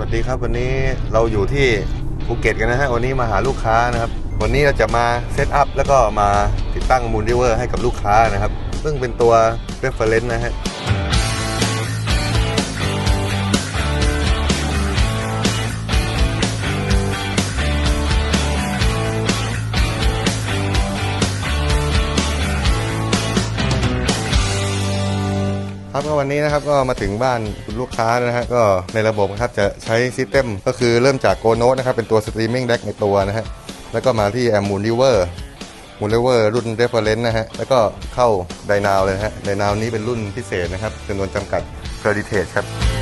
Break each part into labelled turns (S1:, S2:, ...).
S1: วัสดีครับวันนี้เราอยู่ที่ภูเก็ตกันนะฮะวันนี้มาหาลูกค้านะครับ วันนี้เราจะมาเซตอัพแล้วก็มาติดตั้งมูลดิเวอร์ให้กับลูกค้านะครับ ซึ่งเป็นตัวเรฟเฟอเรนซ์นะฮะ ครับก็วันนี้นะครับก็มาถึงบ้านคุณลูกค้านะฮะก็ในระบบนะครับจะใช้ซิสเต็มก็คือเริ่มจากโกโนตนะครับเป็นตัวสตรีมมิ่งแดกในตัวนะฮะแล้วก็มาที่แอมมูลลิเวอร์มูลลิเวอร์รุ่นเรเฟอเรนซ์นะฮะ แล้วก็เข้าไดนาวเลยฮะไดนาวนี้เป็นรุ่นพิเศษนะครับจำนวนจำกัด c r e d i t a t e ครับ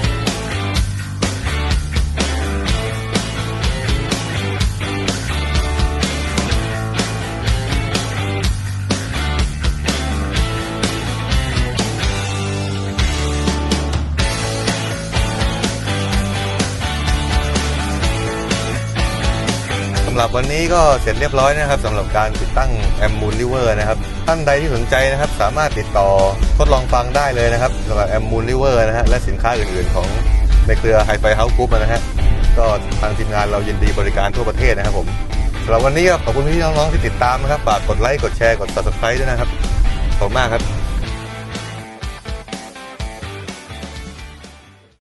S1: หรับวันนี้ก็เสร็จเรียบร้อยนะครับสำหรับการติดตั้งแอมมูลลิเวอร์นะครับท่านใดที่สนใจนะครับสามารถติดต่อทดลองฟังได้เลยนะครับสำหรับแอมมูลลิเวอร์นะฮะและสินค้าอื่นๆ ของในเครือไฮไฟเฮาส์กรุ๊ปนะฮะก็ทางทีมงานเรายินดีบริการทั่วประเทศนะครับผมสำหรับวันนี้ก็ขอบคุณพี่น้องๆที่ติดตามนะครับฝากกดไลค์กดแชร์กด subscribe ด้วยนะครับขอบคุณมากครับ